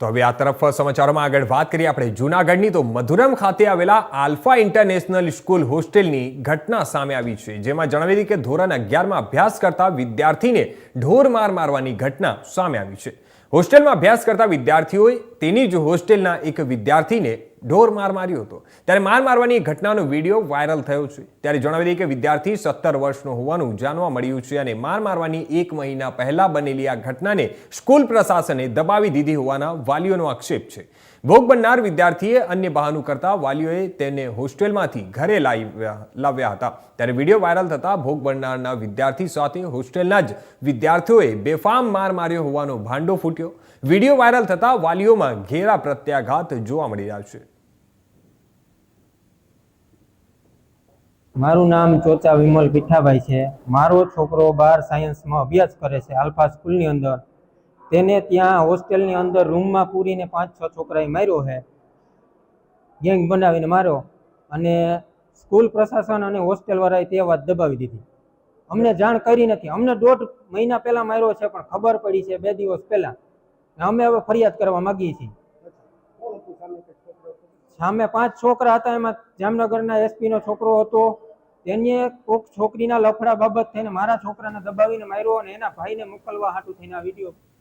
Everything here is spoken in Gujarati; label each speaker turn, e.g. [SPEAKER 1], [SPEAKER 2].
[SPEAKER 1] તો હવે આ તરફ સમાચારોમાં આગળ વાત કરીએ આપણે. જૂનાગઢની તો મધુરમ ખાતે આવેલા આલ્ફા ઇન્ટરનેશનલ સ્કૂલ હોસ્ટેલની ઘટના સામે આવી છે, જેમાં જણાવી હતી કે ધોરણ અગિયારમાં અભ્યાસ કરતા વિદ્યાર્થીને ઢોર માર મારવાની ઘટના સામે આવી છે. હોસ્ટેલમાં અભ્યાસ કરતા વિદ્યાર્થીઓએ તેની જ હોસ્ટેલના એક વિદ્યાર્થીને ઢોર માર માર્યો હતો. ત્યારે માર મારવાની ઘટનાનો વીડિયો વાયરલ થયો છે. ત્યારે જણાવી દઈએ કે વિદ્યાર્થી સત્તર વર્ષનો હોવાનું જાણવા મળ્યું છે અને માર મારવાની એક મહિના પહેલા બનેલી આ ઘટનાને સ્કૂલ પ્રશાસને દબાવી દીધી હોવાના વાલીઓનો આક્ષેપ છે. ભોગ બનનાર વિદ્યાર્થીએ અન્ય બહાનું કરતા વાલીઓએ તેને હોસ્ટેલમાંથી ઘરે લાવ્યા હતા. ત્યારે વીડિયો વાયરલ થતા ભોગ બનનારના વિદ્યાર્થી સાથે હોસ્ટેલના જ વિદ્યાર્થીઓએ બેફામ માર માર્યો હોવાનો ભાંડો ફૂટ્યો. વીડિયો વાયરલ થતા વાલીઓમાં ઘેરા પ્રત્યાઘાત જોવા મળી રહ્યા છે.
[SPEAKER 2] મારું નામ ચોચા વિમલ પીઠાભાઈ છે. મારો છોકરો બાર સાયન્સમાં અભ્યાસ કરે છે. આલ્ફા સ્કૂલની અંદર તેને ત્યાં હોસ્ટેલની અંદર રૂમમાં પૂરીને પાંચ, છ છોકરાએ માર્યો છે. ગેંગ બનાવીને માર્યો અને સ્કૂલ પ્રશાસન અને હોસ્ટેલવાળાએ તે વાત દબાવી દીધી. અમને જાણ કરી નથી. અમને દોઢ મહિના પહેલા માર્યો છે, પણ ખબર પડી છે બે દિવસ પહેલા. અમે હવે ફરિયાદ કરવા માગીએ છીએ. સામે પાંચ છોકરા હતા, એમાં જામનગરના એસપી નો છોકરો હતો. તેને કોક છોકરીના લફડા બાબત થઈને મારા છોકરાને દબાવીને માર્યો અને એના ભાઈને મોકલવા હાટું થઈને આ વીડિયો